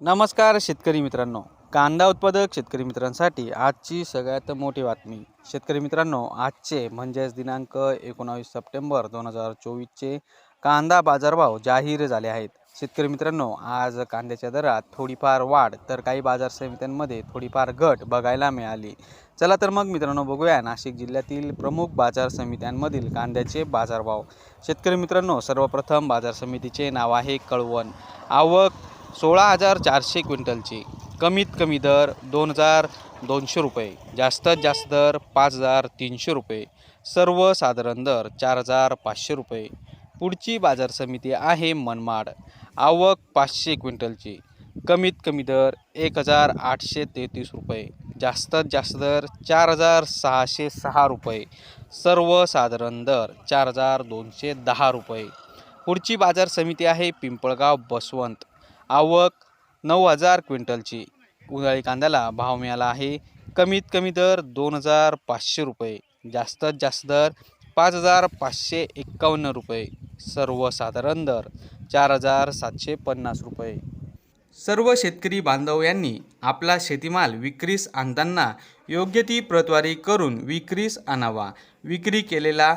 नमस्कार शेतकरी मित्रांनो. कांदा उत्पादक शेतकरी मित्रांसाठी आजची सगळ्यात मोठी बातमी. शेतकरी मित्रांनो आजचे म्हणजेच दिनांक एकोणावीस सप्टेंबर दोन हजार चोवीसचे कांदा बाजारभाव जाहीर झाले आहेत. शेतकरी मित्रांनो आज कांद्याच्या दरात थोडीफार वाढ तर काही बाजार समित्यांमध्ये थोडीफार घट बघायला मिळाली. चला तर मग मित्रांनो बघूया नाशिक जिल्ह्यातील प्रमुख बाजार समित्यांमधील कांद्याचे बाजारभाव. शेतकरी मित्रांनो सर्वप्रथम बाजार समितीचे नाव आहे कळवण. आवक सोळा हजार चारशे क्विंटलची. कमीत कमी दर दोन हजार दोनशे रुपये. जास्तीत जास्त दर पाच हजार तीनशे रुपये. सर्वसाधारण दर चार हजार पाचशे रुपये. पुढची बाजार समिती आहे मनमाड. आवक पाचशे क्विंटलची. कमीत कमी दर एक हजार आठशे तेहतीस रुपये. जास्तीत जास्त दर चार हजार सहाशे सहा रुपये. सर्वसाधारण दर चार हजार दोनशे दहा रुपये. पुढची बाजार समिती आहे पिंपळगाव बसवंत. आवक नऊ हजार क्विंटलची. उन्हाळी कांद्याला भाव मिळाला आहे. कमीत कमी दर दोन हजार पाचशे रुपये. जास्तीत जास्त दर पाच हजार पाचशे एक्कावन्न रुपये. सर्वसाधारण दर चार हजार सातशे पन्नास रुपये. सर्व शेतकरी बांधव यांनी आपला शेतीमाल विक्रीस आणताना योग्य ती प्रतवारी करून विक्रीस आणावा. विक्री केलेला